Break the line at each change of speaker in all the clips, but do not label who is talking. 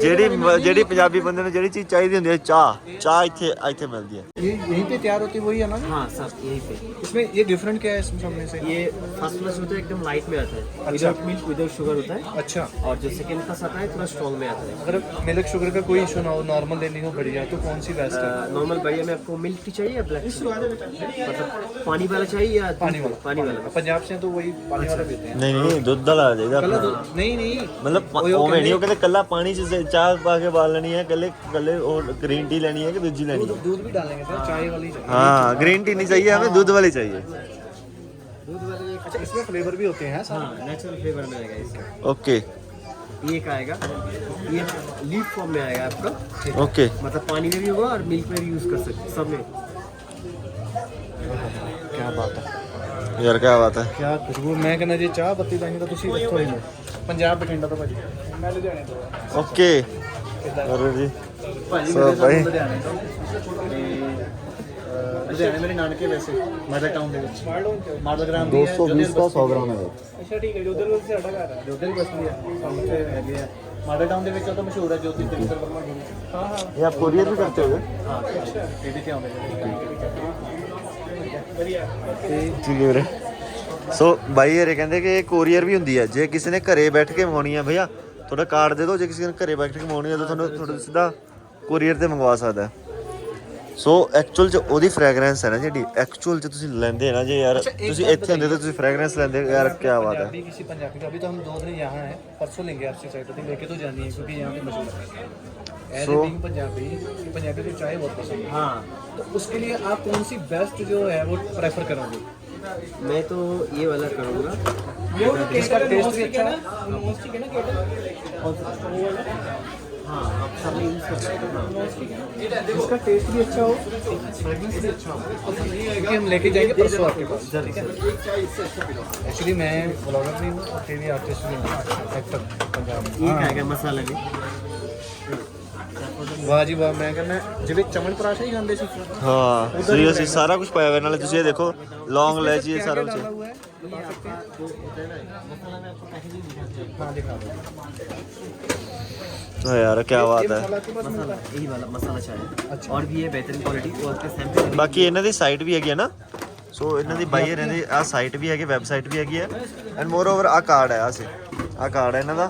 ਜਿਹੜੀ ਮ- ਜਿਹੜੀ ਪੰਜਾਬੀ ਬੰਦੇ ਨੂੰ ਜਿਹੜੀ ਚੀਜ਼ ਚਾਹੀਦੀ ਹੁੰਦੀ ਹੈ ਚਾਹ ਚਾਹ ਇੱਥੇ ਇੱਥੇ ਮਿਲਦੀ ਹੈ
ये यहीं पे तैयार होती है वही है ना
हाँ सब यहीं पे
इसमें ये डिफरेंट क्या है इसमें सब में से
ये फर्स्ट क्लास होता है एकदम लाइट में आता है
अच्छा।
विदाउट मिल्क विदाउट शुगर होता है
अच्छा
और जो सेकेंड क्लास आता है थोड़ा स्ट्रॉन्ग में आता है
अगर मिल्क शुगर का कोई इशू ना हो नॉर्मल लेनी हो बढ़िया तो कौन सी बेस्ट है
नॉर्मल बढ़िया में आपको मिल्क टी चाहिए या ब्लैक मतलब पानी वाला चाहिए या
पानी वाला
पानी वाला
पंजाब से तो वही पानी वाला देते हैं
ਨਹੀਂ ਨਹੀਂ ਦੁੱਧ ਵਾਲਾ ਚਾਹੀਦਾ
कल
ਆਪਣਾ।
तो नहीं नहीं
ਮਤਲਬ ਪ-
ਉਹੀ ਉਹ
ਉਵੇਂ ਨਹੀਂ ਉਹ
ਕਹਿੰਦੇ-
ਕਹਿੰਦੇ ਕੱਲਾ ਪਾਣੀ ਚ ਸੇ- ਚਾਹ ਪਾ ਕੇ ਬਾਲ ਲੈਣੀ ਹੈ ਕੱਲੇ ਕੱਲੇ ਉਹ ਗ੍ਰੀਨ ਟੀ ਲੈਣੀ ਹੈ ਕਿ ਦੂਜੀ ਲੈਣੀ ਹੈ
दूध भी डालेंगे सर चाय वाली चाहिए
हाँ ग्रीन टी नहीं चाहिए हमें दूध वाली चाहिए
दूध वाला ये
अच्छा इसमें फ्लेवर भी होते हैं सर
हाँ नेचुरल फ्लेवर में आएगा इसका
ओके
ये एक आएगा ये लीफ फॉर्म में आएगा आपका
ओके
मतलब पानी में भी होगा और मिल्क में भी यूज कर सकते सब में
क्या बात है
यार क्या बात है
क्या खुशबू मैं कहना जी ਚਾਹ ਪੱਤੀ ਲੈਣੀ ਤਾਂ ਤੁਸੀਂ ਇੱਥੋਂ ਹੀ ਲਓ ਪੰਜਾਬ ਬਠਿੰਡਾ ਤੋਂ ਭਾਜੀ। ਮੈਂ ਲੁਧਿਆਣੇ ਤੋਂ।
ਓਕੇ। ਕਰੋ ਜੀ।
ਭਾਜੀ
ਭਾਈ
ਲੁਧਿਆਣੇ ਮੇਰੇ
ਸੋ ਬਾਈ ਹਰੇ ਕਹਿੰਦੇ ਕਿ ਇਹ ਕੋਰੀਅਰ ਵੀ ਹੁੰਦੀ ਹੈ ਜੇ ਕਿਸੇ ਨੇ ਘਰੇ ਬੈਠ ਕੇ ਮੰਗਵਾਉਣੀ ਹੈ ਭਈਆ ਤੁਹਾਡਾ ਕਾਰਡ ਦੇ ਦਿਓ ਜੇ ਕਿਸੇ ਨੇ ਘਰੇ ਬੈਠ ਕੇ ਮੰਗਵਾਉਣੀ ਹੈ ਤਾਂ ਤੁਹਾਨੂੰ ਤੁਹਾਡਾ ਸਿੱਧਾ ਕੋਰੀਅਰ ਤੇ ਮੰਗਵਾ ਸਕਦਾ ਹੈ। ਸੋ ਐਕਚੁਅਲ ਚ ਉਹਦੀ ਫ੍ਰੈਗਰੈਂਸ ਹੈ ਨਾ ਜਿਹੜੀ ਐਕਚੁਅਲ ਚ ਤੁਸੀਂ ਲੈਂਦੇ ਨਾ ਜੇ ਯਾਰ ਤੁਸੀਂ ਇੱਥੇ ਹੁੰਦੇ ਤਾਂ ਤੁਸੀਂ ਫ੍ਰੈਗਰੈਂਸ ਲੈਂਦੇ ਯਾਰ ਕੀ ਬਾਤ ਹੈ
पंजाबी किसी पंजाबी का अभी तो हम दो दिन यहाँ हैं परसों लेंगे आपसे चाय पत्ती लेके तो जानी है क्योंकि यहाँ पे मशहूर है as
So-
being Punjabi Punjabi को चाय बहुत पसंद है
हाँ
तो उसके लिए आप कौन सी बेस्ट जो है वो प्रेफर करोगे
मैं तो ये वाला करूँगा।
इसका टेस्ट भी अच्छा है।
हाँ आप सब यूज़ कर सकते हो।
इसका टेस्ट भी अच्छा हो फ्रेगनेंस भी अच्छा हो। क्योंकि हम लेके जाएँगे परसों आपके पास। एक्चुअली मैं ब्लॉगर नहीं हूँ टीवी आर्टिस्ट भी हूँ। एक्टर पंजाब। में
एक मसाला में
ਵਾਹ ਜੀ ਵਾਹ ਮੈਂ ਕਹਿੰਦਾ ਜਿਵੇਂ ਚਮਨ ਪਰਾਸ਼ਾ ਹੀ ਖਾਂਦੇ ਸੀ
ਹਾਂ ਸਹੀ ਅਸੀਂ ਸਾਰਾ ਕੁਝ ਪਾਇਆ ਹੋਇਆ ਨਾਲੇ ਤੁਸੀਂ ਇਹ ਦੇਖੋ ਲੌਂਗ ਇਲਾਇਚੀ ਇਹ ਸਾਰਾ ਕੁਝ
डाला हुआ है बता सकते हैं
मसाला में आपको पैकेजिंग दिखाते हैं
हाँ दिखा दो
ਹਾਂ ਯਾਰ ਕੀ ਬਾਤ ਹੈ
मसाला आपके पास मिलता
मसाला
है
यही वाला मसाला चाय है
अच्छा।
और भी है बेहतरीन क्वालिटी वो आपके सैंपल
ਬਾਕੀ ਇਹਨਾਂ ਦੀ ਸਾਈਟ ਵੀ ਹੈਗੀ ਹੈ ਨਾ ਸੋ ਇਹਨਾਂ ਦੀ ਬਾਈ ਇਹਨਾਂ ਦੀ ਆ ਸਾਈਟ ਵੀ ਹੈਗੀ ਵੈਬਸਾਈਟ ਵੀ ਹੈਗੀ ਹੈ ਐਂਡ ਮੋਰ ਓਵਰ ਆ ਕਾਰਡ ਹੈ ਆ ਸੇ ਆ ਕਾਰਡ ਹੈ ਇਹਨਾਂ ਦਾ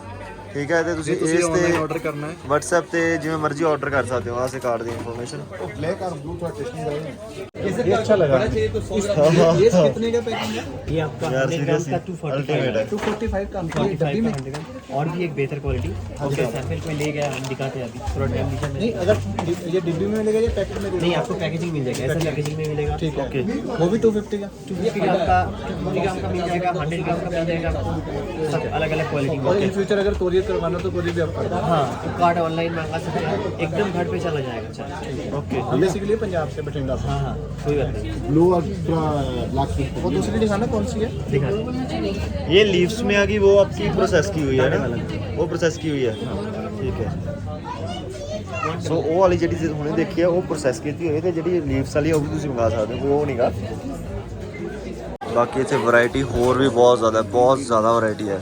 ਠੀਕ ਹੈ ਤੇ ਤੁਸੀਂ
ਤੁਸੀਂ
ਇਸ
ਆਨਲਾਈਨ
ਤੇ
ਆਰਡਰ ਕਰਨਾ ਹੈ
WhatsApp ਤੇ ਜਿਵੇਂ ਮਰਜ਼ੀ ਆਰਡਰ ਕਰ ਸਕਦੇ ਹੋ ਆ ਸੇ ਕਾਰਡ ਦੀ ਇਨਫੋਰਮੇਸ਼ਨ
ब्लैक और ब्लू थोड़ा टेस्ट नहीं ये अच्छा लगा ये कितने का पैकिंग है
ये आपका
यार,
100 ग्राम का
seriously, ultimate है।
245 का ये डब्बी में
और भी एक बेहतर क्वालिटी उसके सैंपल कोई ले गया हम दिखाते हैं अभी थोड़ा टाइम नीचे में
नहीं अगर ये डिब्बी में मिलेगा या पैकेट में
नहीं आपको पैकेजिंग मिल जाएगा ऐसा पैकेजिंग में मिलेगा
ठीक है वो भी 250 का
टू फिफ्टी ग्राम का टू ग्राम का मिल जाएगा हंड्रेड ग्राम का मिल जाएगा आपको सब अलग अलग क्वालिटी
और
में
इन फ्यूचर अगर कोरियर करवाना तो कोरियर भी आप कर दो
हाँ तो कार्ड ऑनलाइन मंगा सकते हैं एकदम घर पे चला जाएगा चाय
ओके
हम बेसिकली पंजाब से बठिंडा से
हाँ हाँ कोई बात नहीं
ब्लू और ब्लैक वो दूसरी दिखाना कौन सी है
दिखा दो
ये लीव्स में आ गई वो आपकी प्रोसेस की हुई है ना वो प्रोसेस की हुई है ठीक है ਸੋ ਉਹ ਵਾਲੀ ਜਿਹੜੀ ਤੁਸੀਂ ਹੁਣੇ ਦੇਖੀ ਹੈ ਉਹ ਪ੍ਰੋਸੈਸ ਕੀਤੀ ਹੋਈ ਹੈ ਤੇ ਜਿਹੜੀ ਲੀਵਸ ਵਾਲੀ ਹੈ ਉਹ ਵੀ ਤੁਸੀਂ ਮੰਗਾ ਸਕਦੇ ਹੋ ਉਹ ਨਹੀਂਗਾ ਬਾਕੀ ਇੱਥੇ ਵੈਰਾਈਟੀ ਹੋਰ ਵੀ ਬਹੁਤ ਜ਼ਿਆਦਾ ਹੈ ਬਹੁਤ ਜ਼ਿਆਦਾ ਵੈਰਾਈਟੀ ਹੈ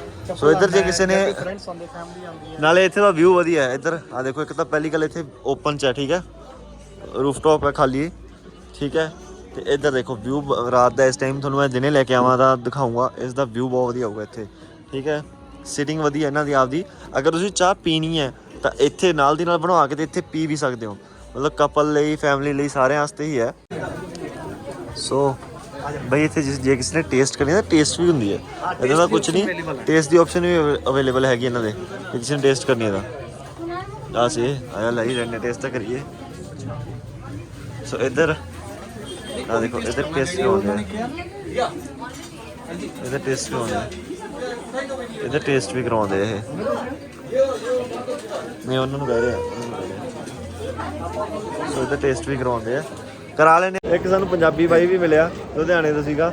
ਸੋ ਇੱਧਰ ਜੇ ਕਿਸੇ ਨੇ
ਫਰੈਂਡਸ ਆਉਂਦੇ ਫੈਮਿਲੀ ਆਉਂਦੀ ਹੈ।
ਨਾਲੇ ਇੱਥੇ ਦਾ ਵਿਊ ਵਧੀਆ ਹੈ ਇੱਧਰ। ਆ ਦੇਖੋ ਇੱਕ ਤਾਂ ਪਹਿਲੀ ਗੱਲ ਇੱਥੇ ਓਪਨ ਚ ਹੈ ਠੀਕ ਹੈ? ਰੂਫਟੌਪ ਹੈ ਖਾਲੀ। ਠੀਕ ਹੈ? ਤੇ ਇੱਧਰ ਦੇਖੋ ਵਿਊ ਰਾਤ ਦਾ ਇਸ ਟਾਈਮ ਤੁਹਾਨੂੰ ਮੈਂ ਦਿਨੇ ਲੈ ਕੇ ਆਵਾਂ ਤਾਂ ਦਿਖਾਉਂਗਾ। ਇਸ ਦਾ ਵਿਊ ਬਹੁਤ ਵਧੀਆ ਹੋਊਗਾ ਇੱਥੇ। ਠੀਕ ਹੈ? ਸਿਟਿੰਗ ਵਧੀਆ ਇਹਨਾਂ ਦੀ ਆਪਦੀ। ਅਗਰ ਤੁਸੀਂ ਚਾਹ ਪੀਣੀ ਹੈ ਤਾਂ ਇੱਥੇ ਨਾਲ ਦੀ ਨਾਲ ਬਣਵਾ ਕੇ ਤੇ ਇੱਥੇ ਪੀ ਵੀ ਸਕਦੇ ਹੋ। ਮਤਲਬ ਕਪਲ ਲਈ ਫੈਮਿਲੀ ਲਈ ਸਾਰਿਆਂ ਵਾਸਤੇ ਹੀ ਹੈ। ਸੋ ਬਈ ਇੱਥੇ ਜਿਸ- ਜੇ ਕਿਸੇ ਨੇ ਟੇਸਟ ਕਰਨੀ ਹੈ ਟੇਸਟ ਵੀ ਹੁੰਦੀ ਹੈ। ਇਹਦਾ ਦਾ ਕੁਝ ਨਹੀਂ ਟੇਸਟ ਦੀ ਆਪਸ਼ਨ ਵੀ ਅਵੇਲੇਬਲ ਹੈਗੀ ਇਹਨਾਂ ਦੇ ਜੇ ਕਿਸੇ ਨੇ ਟੇਸਟ ਕਰਨੀ ਹੈ ਤਾਂ। ਆ ਸੀ ਆਇਆ ਲਈ ਰਹਿਣੇ ਟੇਸਟ ਤਾਂ ਕਰੀਏ। ਸੋ ਇੱਧਰ ਆ ਦੇਖੋ ਇੱਧਰ ਟੇਸਟ ਵੀ ਹੁੰਦਾ ਹੈ ਇੱਧਰ ਟੇਸਟ ਵੀ ਹੁੰਦਾ ਹੈ ਇੱਧਰ ਟੇਸਟ ਵੀ ਕਰਾਉਂਦੇ ਇਹ। ਨਹੀਂ ਉਹਨਾਂ ਨੂੰ ਕਹਿ ਰਿਹਾ ਰਿਹਾ। ਸੋ ਇੱਧਰ ਟੇਸਟ ਵੀ ਕਰਾਉਂਦੇ ਆ। ਕਰਾ ਲੈਨੇ ਇੱਕ ਸਾਨੂੰ ਪੰਜਾਬੀ ਬਾਈ ਵੀ ਮਿਲਿਆ ਲੁਧਿਆਣੇ ਤੋਂ ਸੀਗਾ।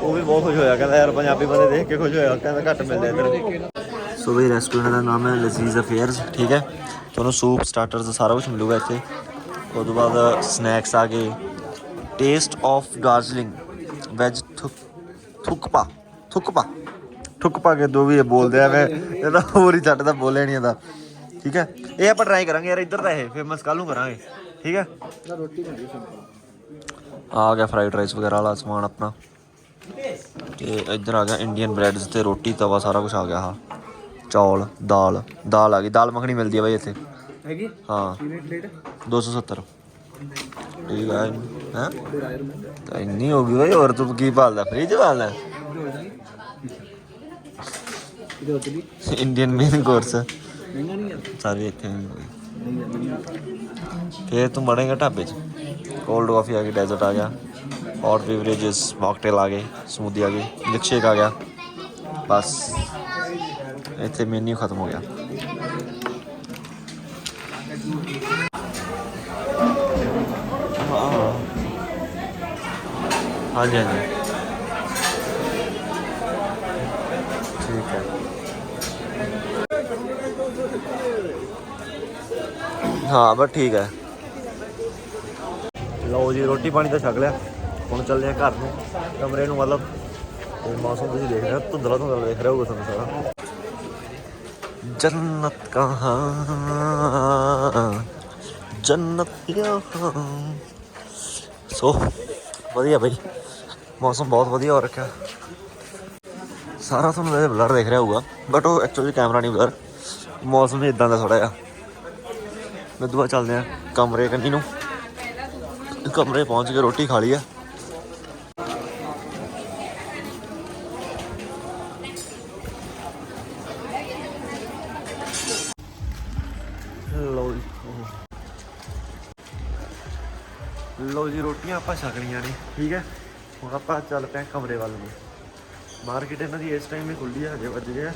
ਉਹ ਵੀ ਬਹੁਤ ਖੁਸ਼ ਹੋਇਆ ਕਹਿੰਦਾ ਯਾਰ ਪੰਜਾਬੀ ਬੰਦੇ ਦੇਖ ਕੇ ਖੁਸ਼ ਹੋਇਆ ਕਹਿੰਦਾ ਘੱਟ ਮਿਲਦੇ ਇੱਧਰ ਸੋ ਬਈ ਰੈਸਟੋਰੈਂਟ ਦਾ ਨਾਮ ਹੈ ਲਜ਼ੀਜ਼ ਅਫੇਅਰਸ ਠੀਕ ਹੈ? ਤੁਹਾਨੂੰ ਸੂਪ ਸਟਾਰਟਰਸ ਸਾਰਾ ਕੁਝ ਮਿਲੂਗਾ ਇੱਥੇ। ਉਸ ਤੋਂ ਬਾਅਦ ਸਨੈਕਸ ਆ ਗਏ। Taste of Darjeeling veg thukpa thukpa thukpa ਕੇ ਦੋ ਵੀ ਇਹ ਬੋਲਦੇ ਆ ਮੈਂ ਇਹਦਾ ਹੋਰ ਹੀ ਛੱਡ ਦਾ ਬੋਲਿਆ ਨਹੀਂ ਇਹਦਾ। ਠੀਕ ਹੈ? ਇਹ ਆਪਾਂ ਟਰਾਈ ਕਰਾਂਗੇ ਯਾਰ ਇੱਧਰ ਦਾ ਇਹ ਫੇਮਸ ਕੱਲ ਨੂੰ ਕਰਾਂਗੇ ਠੀਕ ਹੈ?
ਰੋਟੀ ਮਿਲਦੀ ਸਿੰਪਲ
ਆ ਗਿਆ ਫਰਾਈਡ ਰਾਈਸ ਵਗੈਰਾ ਵਾਲਾ ਸਮਾਨ ਆਪਣਾ। ਤੇ ਇੱਧਰ ਆ ਗਿਆ ਇੰਡੀਅਨ ਬ੍ਰੈਡਸ ਤੇ ਰੋਟੀ ਤਵਾ ਸਾਰਾ ਕੁਝ ਆ ਗਿਆ ਹਾਂ ਚੌਲ ਦਾਲ ਦਾਲ ਆ ਗਈ। ਦਾਲ ਮੱਖਣੀ ਮਿਲਦੀ ਹੈ ਬਾਈ ਇੱਥੇ।
ਹੈਗੀ?
ਹਾਂ।
ਕਿਵੇਂ ਪਲੇਟ
270 ਠੀਕ ਹੈ ਹੈ? ਤਾਂ ਇੰਨੀ ਹੋ ਗਈ ਬਾਈ ਹੋਰ ਤੂੰ ਕੀ ਭਾਲਦਾ? ਫ੍ਰਿਜ ਭਾਲਦਾ? ਇੰਡੀਅਨ ਮੇਨ ਕੋਰਸ ਸਾਰੇ ਇੱਥੇ ਫੇਰ ਤੂੰ ਮੜੇਗਾ ਢਾਬੇ 'ਚ ਕੋਲਡ ਕਾਫੀ ਆ ਗਈ ਡੈਜ਼ਰਟ ਆ ਗਿਆ ਹੌਟ ਬੀਵਰੇजेस ਮੌਕਟੇਲ ਆ ਗਏ ਸਮੂਦੀ ਆ ਗਈ ਮਿਲਕ ਸ਼ੇਕ ਆ ਗਿਆ ਬਸ ਇੱਥੇ ਮੈਨੂ ਖਤਮ ਹੋ ਗਿਆ ਹਾਂ ਹਾਂਜੀ ਹਾਂਜੀ ਠੀਕ ਹੈ ਹਾਂ ਬਸ ਠੀਕ ਹੈ। ਲਓ ਜੀ ਰੋਟੀ ਪਾਣੀ ਤਾਂ ਛਕ ਲਿਆ। ਹੁਣ ਚੱਲਦੇ ਆ ਘਰ ਨੂੰ। ਕਮਰੇ ਨੂੰ ਮਤਲਬ ਤੇ ਮੌਸਮ ਤੁਸੀਂ ਦੇਖ ਰਹੇ ਹੋ ਧੁੰਦਲਾ ਧੁੰਦਲਾ ਦੇਖ ਰਹੇ ਹੋਗੇ ਤੁਹਾਨੂੰ ਸਾਰਾ। ਜੰਨਤ ਕਹਾਂ ਜੰਨਤ ਯਹਾਂ। ਸੋ ਵਧੀਆ ਬਈ। ਮੌਸਮ ਬਹੁਤ ਵਧੀਆ ਹੋ ਰੱਖਿਆ। ਸਾਰਾ ਤੁਹਾਨੂੰ ਵੈਸੇ ਬਲਰ ਦੇਖ ਰਿਹਾ ਹੋਊਗਾ ਬਟ ਉਹ ਐਕਚੁਅਲੀ ਕੈਮਰਾ ਨਹੀਂ ਬਲਰ। ਮੌਸਮ ਹੀ ਇਦਾਂ ਦਾ ਥੋੜਾ ਜਿਹਾ। ਮੈਂ ਦੁਆ ਚੱਲਦੇ ਆ ਕਮਰੇ ਕੰਨੀ ਨੂੰ। ਕਮਰੇ ਪਹੁੰਚ ਕੇ ਰੋਟੀ ਖਾ ਲਈ ਆ। ਲਓ ਜੀ। ਲਓ ਜੀ, ਰੋਟੀਆਂ ਆਪਾਂ ਛਕ ਲਈਆਂ ਨੇ, ਠੀਕ ਹੈ? ਹੁਣ ਆਪਾਂ ਚੱਲ ਪਏ ਕਮਰੇ ਵੱਲ ਨੂੰ। ਮਾਰਕੀਟ ਇਹਨਾਂ ਦੀ ਇਸ ਟਾਈਮ ਹੀ ਖੁੱਲੀ ਹੈ ਹਜੇ ਵੱਜ ਗਿਆ।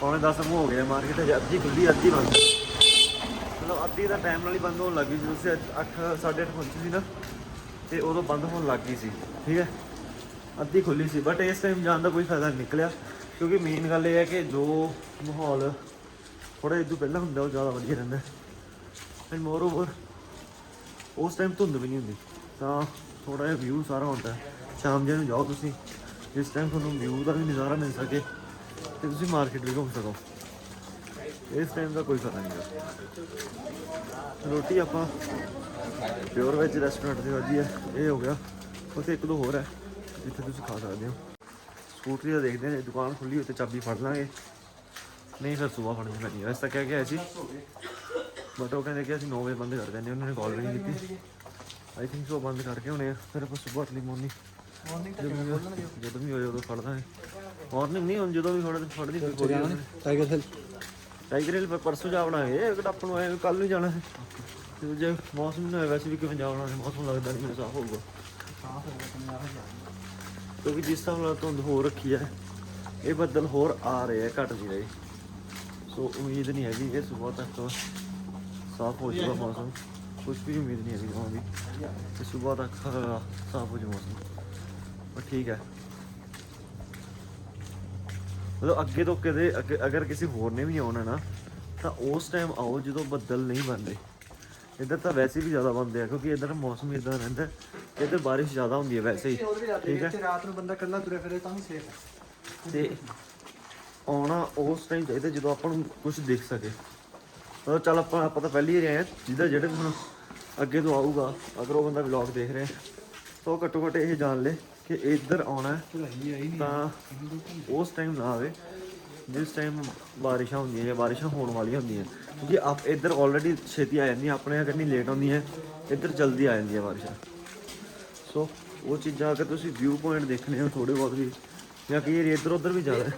ਪੌਣੇ 10 ਨੂੰ ਹੋ ਗਏ ਮਾਰਕੀਟ ਹਜੇ ਅੱਧੀ ਖੁੱਲੀ ਅੱਧੀ ਬੰਦ। ਮਤਲਬ ਅੱਧੀ ਦਾ ਟਾਈਮ ਨਾਲ ਹੀ ਬੰਦ ਹੋਣ ਲੱਗੀ ਜਦੋਂ ਅਸੀਂ 8 8:30 ਪਹੁੰਚੇ ਸੀ ਨਾ, ਤੇ ਉਦੋਂ ਬੰਦ ਹੋਣ ਲੱਗ ਗਈ ਸੀ, ਠੀਕ ਹੈ? ਅੱਧੀ ਖੁੱਲੀ ਸੀ ਬਟ ਇਸ ਟਾਈਮ ਜਾਣ ਦਾ ਕੋਈ ਫਾਇਦਾ ਨਹੀਂ ਨਿਕਲਿਆ, ਕਿਉਂਕਿ ਮੇਨ ਗੱਲ ਇਹ ਹੈ ਕਿ ਜੋ ਮਾਹੌਲ ਥੋੜਾ ਇਦੋਂ ਪਹਿਲਾਂ ਹੁੰਦਾ, ਉਹ ਜ਼ਿਆਦਾ ਵਧੀਆ ਰਹਿੰਦਾ। ਐਂਡ ਮੋਰ ਓਵਰ ਉਸ ਟਾਈਮ ਧੁੰਦ ਵੀ ਨਹੀਂ ਹੁੰਦੀ, ਤਾਂ ਥੋੜਾ ਜਿਹਾ ਵਿਊ ਸਾਰਾ ਹੁੰਦਾ ਸ਼ਾਮ ਜਿਹੇ ਨੂੰ ਜਾਓ ਤੁਸੀਂ ਜਿਸ ਟਾਈਮ ਤੁਹਾਨੂੰ ਵਿਊ ਦਾ ਵੀ ਨਜ਼ਾਰਾ ਮਿਲ ਸਕੇ, ਤੇ ਤੁਸੀਂ ਮਾਰਕੀਟ ਵੀ ਘੁੰਮ ਸਕੋ। ਇਸ ਟਾਈਮ ਦਾ ਕੋਈ ਫਾਇਦਾ ਨਹੀਂ। ਰੋਟੀ ਆਪਾਂ ਪਿਓਰ ਵੈਜ ਰੈਸਟੋਰੈਂਟ ਦੀ ਵਾਜੀ ਹੈ। ਇਹ ਹੋ ਗਿਆ। ਉੱਥੇ ਇੱਕ ਦੋ ਹੋਰ ਹੈ ਜਿੱਥੇ ਤੁਸੀਂ ਖਾ ਸਕਦੇ ਹੋ। ਸਕੂਟਰੀ ਦਾ ਦੇਖਦੇ ਹਾਂ ਜੇ ਦੁਕਾਨ ਖੁੱਲੀ ਹੋਈ ਤੇ ਚਾਬੀ ਫੜ ਲਾਂਗੇ। ਨਹੀਂ ਫਿਰ ਸਵੇਰ ਫੜਨੀ ਪੈਣੀ ਹੈ। ਵੈਸੇ ਤਾਂ ਕਹਿ ਕੇ ਆਏ ਸੀ। ਬਟ ਉਹ ਕਹਿੰਦੇ ਕਿ ਅਸੀਂ 9 ਵਜੇ ਬੰਦ ਕਰ ਦਿੰਦੇ ਹਾਂ, ਉਹਨਾਂ ਨੇ ਕਾਲ ਵੀ ਨਹੀਂ ਕੀਤੀ। ਆਈ ਥਿੰਕ ਸੋ ਬੰਦ ਕਰਕੇ ਹੋਣੇ ਆ। ਫਿਰ ਆਪਾਂ ਸਵੇਰ ਅਰਲੀ ਮਾਰਨਿੰਗ
ਮਾਰਨਿੰਗ ਤੱਕ
ਜਦੋਂ ਵੀ ਹੋਏ ਉਦੋਂ ਫੜ ਦਾਂਗੇ। ਮਾਰਨਿੰਗ ਨਹੀਂ ਹੁਣ ਜਦੋਂ ਵੀ ਫੜ ਫੜਦੀ ਫਿਰ ਕੋਈ।
ਟਾਈਗਰ ਹਿਲ
ਟਾਈਗਰ ਹਿੱਲ ਪਰਸੋਂ ਜਾ ਬਣਾਂਗੇ ਇਹ ਆਪਾਂ ਨੂੰ ਐ ਕੱਲ ਨੂੰ ਜਾਣਾ ਹੈ। ਤੇ ਜੇ ਮੌਸਮ ਨਾ ਹੋਇਆ, ਵੈਸੇ ਵੀ ਕਿਵੇਂ ਜਾਣਾ ਹੈ, ਮੌਸਮ ਲੱਗਦਾ ਨਹੀਂ, ਮੈਨੂੰ ਸਾਫ਼ ਹੋਊਗਾ। ਪੰਜਾਬ ਕਿਉਂਕਿ ਜਿਸ ਹਿਸਾਬ ਨਾਲ ਧੁੰਦ ਹੋ ਰੱਖੀ ਹੈ, ਇਹ ਬੱਦਲ ਹੋਰ ਆ ਰਹੇ ਆ ਘਟ ਨਹੀਂ ਰਹੇ। ਸੋ ਉਮੀਦ ਨਹੀਂ ਹੈਗੀ ਇਹ ਸਵੇਰ ਤੱਕ ਸਾਫ਼ ਹੋ ਜਾਊਗਾ ਮੌਸਮ। ਕੁਝ ਵੀ ਉਮੀਦ ਨਹੀਂ ਹੈਗੀ ਜਮਾਂ ਵੀ ਕਿ ਸਵੇਰ ਤੱਕ ਸਾਫ਼ ਹੋ ਜਾਊਗਾ ਮੌਸਮ। ਪਰ ਠੀਕ ਹੈ। ਮਤਲਬ ਅੱਗੇ ਤੋਂ ਕਦੇ ਅੱਗੇ- ਅਗਰ ਕਿਸੇ ਹੋਰ ਨੇ ਵੀ ਆਉਣਾ ਨਾ ਤਾਂ ਉਸ ਟਾਈਮ ਆਓ ਜਦੋਂ ਬੱਦਲ ਨਹੀਂ ਬਣਦੇ। ਇੱਧਰ ਤਾਂ ਵੈਸੇ ਵੀ ਜ਼ਿਆਦਾ ਬਣਦੇ ਆ ਕਿਉਂਕਿ ਇੱਧਰ ਮੌਸਮ ਇਦਾਂ ਰਹਿੰਦਾ ਕਿ ਇੱਧਰ ਬਾਰਿਸ਼ ਜ਼ਿਆਦਾ ਹੁੰਦੀ ਹੈ ਵੈਸੇ ਹੀ ਠੀਕ ਹੈ?
ਤੇ ਰਾਤ ਨੂੰ ਬੰਦਾ ਇਕੱਲਾ ਤੁਰਿਆ ਫਿਰੇ ਤਾਂ ਵੀ ਸੇਫ ਹੈ।
ਤੇ ਆਉਣਾ ਉਸ ਟਾਈਮ ਚਾਹੀਦਾ ਜਦੋਂ ਆਪਾਂ ਨੂੰ ਕੁਝ ਦਿਖ ਸਕੇ। ਮਤਲਬ ਚੱਲ ਆਪਾਂ ਆਪਾਂ ਤਾਂ ਪਹਿਲੀ ਹੀ ਰਹੇ ਹਾਂ ਜਿਹਦਾ ਜਿਹੜੇ ਹੁਣ ਅੱਗੇ ਤੋਂ ਆਊਗਾ ਅਗਰ ਉਹ ਬੰਦਾ ਵਲੌਗ ਦੇਖ ਰਿਹਾ ਤਾਂ ਉਹ ਘੱਟੋ ਘੱਟ ਇਹ ਜਾਣ ਲੇ। ਕਿ ਇੱਧਰ ਆਉਣਾ ਤਾਂ ਉਸ ਟਾਈਮ ਨਾ ਆਵੇ, ਜਿਸ ਟਾਈਮ ਬਾਰਿਸ਼ਾਂ ਹੁੰਦੀਆਂ ਜਾਂ ਬਾਰਿਸ਼ਾਂ ਹੋਣ ਵਾਲੀਆਂ ਹੁੰਦੀਆਂ। ਕਿਉਂਕਿ ਆਪ ਇੱਧਰ ਆਲਰੇਡੀ ਛੇਤੀ ਆ ਜਾਂਦੀਆਂ ਆਪਣੇ ਅਗਰ ਨਹੀਂ ਲੇਟ ਆਉਂਦੀਆਂ ਇੱਧਰ ਜਲਦੀ ਆ ਜਾਂਦੀਆਂ ਬਾਰਿਸ਼ਾਂ। ਸੋ ਉਹ ਚੀਜ਼ਾਂ ਅਗਰ ਤੁਸੀਂ ਵਿਊ ਪੁਆਇੰਟ ਦੇਖਣੇ ਹੋ ਥੋੜੇ ਬਹੁਤ ਵੀ, ਜਾਂ ਕਿ ਇਹ ਇੱਧਰ ਉੱਧਰ ਵੀ ਜ਼ਿਆਦਾ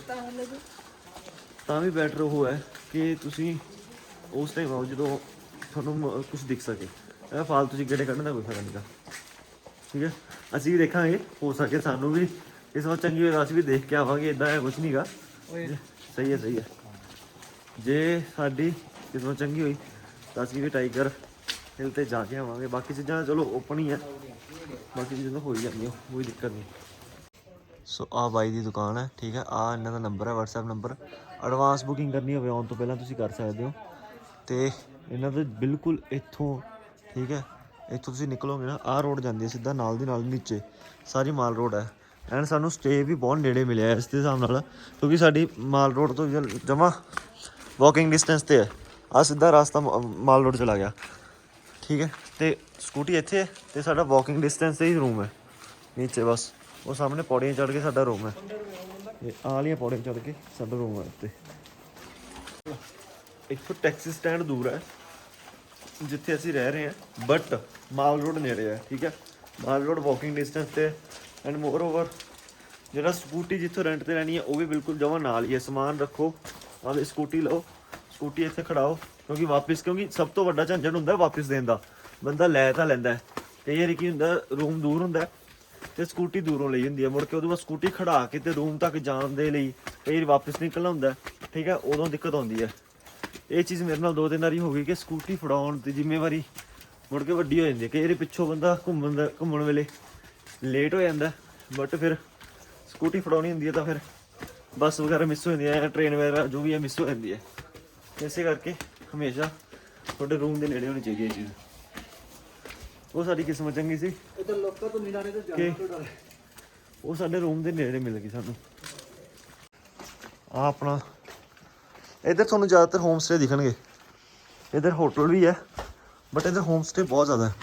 ਤਾਂ ਵੀ ਬੈਟਰ ਉਹ ਹੈ ਕਿ ਤੁਸੀਂ ਉਸ ਟਾਈਮ ਆਓ ਜਦੋਂ ਤੁਹਾਨੂੰ ਕੁਝ ਦਿਖ ਸਕੇ। ਇਹ ਫਾਲਤੂ ਜੀ ਗੇੜੇ ਕੱਢਣ ਦਾ ਕੋਈ ਫਾਇਦਾ ਨਹੀਂਗਾ ਠੀਕ ਹੈ? ਅਸੀਂ ਵੀ ਦੇਖਾਂਗੇ ਹੋ ਸਕੇ ਸਾਨੂੰ ਵੀ। ਇਸ ਵਾਰ ਚੰਗੀ ਹੋਏ ਅਸੀਂ ਵੀ ਦੇਖ ਕੇ ਆਵਾਂਗੇ ਇਦਾਂ ਹੈ ਕੁਝ ਨਹੀਂਗਾ ਸਹੀ ਹੈ ਸਹੀ ਹੈ। ਜੇ ਸਾਡੀ ਕਿਸਮਤ ਚੰਗੀ ਹੋਈ ਤਾਂ ਅਸੀਂ ਵੀ ਟਾਈਗਰ ਹਿਲ ਤੇ ਜਾ ਕੇ ਆਵਾਂਗੇ। ਬਾਕੀ ਚੀਜ਼ਾਂ ਚਲੋ ਓਪਨ ਹੀ ਹੈ ਬਾਕੀ ਚੀਜ਼ਾਂ ਤਾਂ ਹੋ ਹੀ ਜਾਂਦੀਆਂ ਕੋਈ ਦਿੱਕਤ ਨਹੀਂ। ਸੋ ਆ ਬਾਈ ਦੀ ਦੁਕਾਨ ਹੈ ਠੀਕ ਹੈ? ਆ ਇਹਨਾਂ ਦਾ ਨੰਬਰ ਹੈ WhatsApp ਨੰਬਰ। ਐਡਵਾਂਸ ਬੁਕਿੰਗ ਕਰਨੀ ਹੋਵੇ ਆਉਣ ਤੋਂ ਪਹਿਲਾਂ ਤੁਸੀਂ ਕਰ ਸਕਦੇ ਹੋ। ਤੇ ਇਹਨਾਂ ਦੇ ਬਿਲਕੁਲ ਇੱਥੋਂ ਠੀਕ ਹੈ? ਇੱਥੋਂ ਤੁਸੀਂ ਨਿਕਲੋਗੇ ਨਾ, ਆਹ ਰੋਡ ਜਾਂਦੀ ਹੈ ਸਿੱਧਾ ਨਾਲ ਦੀ ਨਾਲ ਨੀਚੇ। ਸਾਰੀ ਮਾਲ ਰੋਡ ਹੈ। ਐਂਡ ਸਾਨੂੰ ਸਟੇ ਵੀ ਬਹੁਤ ਨੇੜੇ ਮਿਲਿਆ ਇਸ ਦੇ ਹਿਸਾਬ ਨਾਲ, ਕਿਉਂਕਿ ਸਾਡੀ ਮਾਲ ਰੋਡ ਤੋਂ ਜਮਾ ਵਾਕਿੰਗ ਡਿਸਟੈਂਸ ਤੇ ਹੈ। ਆ ਸਿੱਧਾ ਰਸਤਾ ਮਾਲ ਰੋਡ ਚਲਾ ਗਿਆ। ਠੀਕ ਹੈ? ਤੇ ਸਕੂਟੀ ਇੱਥੇ ਹੈ ਤੇ ਸਾਡਾ ਵਾਕਿੰਗ ਡਿਸਟੈਂਸ ਤੇ ਹੀ ਰੂਮ ਹੈ। ਨੀਚੇ ਬਸ। ਉਹ ਸਾਹਮਣੇ ਪੌੜੀਆਂ ਚੜ੍ਹ ਕੇ ਸਾਡਾ ਰੂਮ ਹੈ। ਇਹ ਆਹ ਵਾਲੀਆਂ ਪੌੜੀਆਂ ਚੜ੍ਹ ਕੇ ਸਾਡਾ ਰੂਮ ਹੈ ਉੱਤੇ ਇੱਥੋਂ ਟੈਕਸੀ ਸਟੈਂਡ ਦੂਰ ਹੈ। ਜਿੱਥੇ ਅਸੀਂ ਰਹਿ ਰਹੇ ਹਾਂ ਬਟ ਮਾਲ ਰੋਡ ਨੇੜੇ ਹੈ, ਠੀਕ ਹੈ? ਮਾਲ ਰੋਡ ਵਾਕਿੰਗ ਡਿਸਟੈਂਸ ਤੇ ਐਂਡ ਮੋਰ ਓਵਰ ਜਿਹੜਾ ਸਕੂਟੀ ਜਿੱਥੋਂ ਰੈਂਟ ਤੇ ਲੈਣੀ ਹੈ, ਉਹ ਵੀ ਬਿਲਕੁਲ ਜਮਾਂ ਨਾਲ ਹੀ ਹੈ। ਸਮਾਨ ਰੱਖੋ ਆਵੇ ਸਕੂਟੀ ਲਓ ਸਕੂਟੀ ਇੱਥੇ ਖੜਾਓ, ਕਿਉਂਕਿ ਵਾਪਸ, ਕਿਉਂਕਿ ਸਭ ਤੋਂ ਵੱਡਾ ਝੰਜਟ ਹੁੰਦਾ ਹੈ ਵਾਪਸ ਦੇਣ ਦਾ। ਬੰਦਾ ਲੈ ਤਾਂ ਲੈਂਦਾ ਕਈ ਵਾਰੀ ਕੀ ਹੁੰਦਾ ਰੂਮ ਦੂਰ ਹੁੰਦਾ ਹੈ ਤੇ ਸਕੂਟੀ ਦੂਰੋਂ ਲਈ ਹੁੰਦੀ ਹੈ। ਮੁੜ ਕੇ ਉਹਦੇ ਬਾਅਦ ਸਕੂਟੀ ਖੜਾ ਕੇ ਤੇ ਰੂਮ ਤੱਕ ਜਾਣ ਦੇ ਲਈ ਕਈ ਵਾਰੀ ਵਾਪਸ ਨਿਕਲਣਾ ਹੁੰਦਾ ਠੀਕ ਹੈ? ਉਦੋਂ ਦਿੱਕਤ ਆਉਂਦੀ ਹੈ। ਇਹ ਚੀਜ਼ ਮੇਰੇ ਨਾਲ ਦੋ ਤਿੰਨ ਵਾਰੀ ਹੋ ਗਈ ਕਿ ਸਕੂਟੀ ਫੜਾਉਣ ਦੀ ਜ਼ਿੰਮੇਵਾਰੀ ਮੁੜ ਕੇ ਵੱਡੀ ਹੋ ਜਾਂਦੀ ਹੈ ਕਿ ਇਹਦੇ ਪਿੱਛੋਂ ਬੰਦਾ ਘੁੰਮਣ ਦਾ ਘੁੰਮਣ ਵੇਲੇ ਲੇਟ ਹੋ ਜਾਂਦਾ ਬਟ ਫਿਰ ਸਕੂਟੀ ਫੜਾਉਣੀ ਹੁੰਦੀ ਹੈ ਤਾਂ ਫਿਰ ਬੱਸ ਵਗੈਰਾ ਮਿਸ ਹੋ ਜਾਂਦੀ ਹੈ ਟ੍ਰੇਨ ਵਗੈਰਾ ਜੋ ਵੀ ਹੈ ਮਿਸ ਹੋ ਜਾਂਦੀ ਹੈ। ਇਸੇ ਕਰਕੇ ਹਮੇਸ਼ਾ ਤੁਹਾਡੇ ਰੂਮ ਦੇ ਨੇੜੇ ਹੋਣੀ ਚਾਹੀਦੀ ਹੈ ਚੀਜ਼। ਉਹ ਸਾਡੀ ਕਿਸਮਤ ਚੰਗੀ ਸੀ
ਇਧਰ ਲੋਕਾਂ ਤੋਂ ਨਿਰਾਣੇ
ਤੋਂ
ਜਾਣ ਤੋਂ ਡਰ
ਉਹ ਸਾਡੇ ਰੂਮ ਦੇ ਨੇੜੇ ਮਿਲ ਗਈ ਸਾਨੂੰ। ਆ ਆਪਣਾ ਇੱਧਰ ਤੁਹਾਨੂੰ ਜ਼ਿਆਦਾਤਰ ਹੋਮ ਸਟੇ ਦਿਖਣਗੇ। ਇੱਧਰ ਹੋਟਲ ਵੀ ਹੈ ਬਟ ਇੱਧਰ ਹੋਮ ਸਟੇ ਬਹੁਤ ਜ਼ਿਆਦਾ ਹੈ।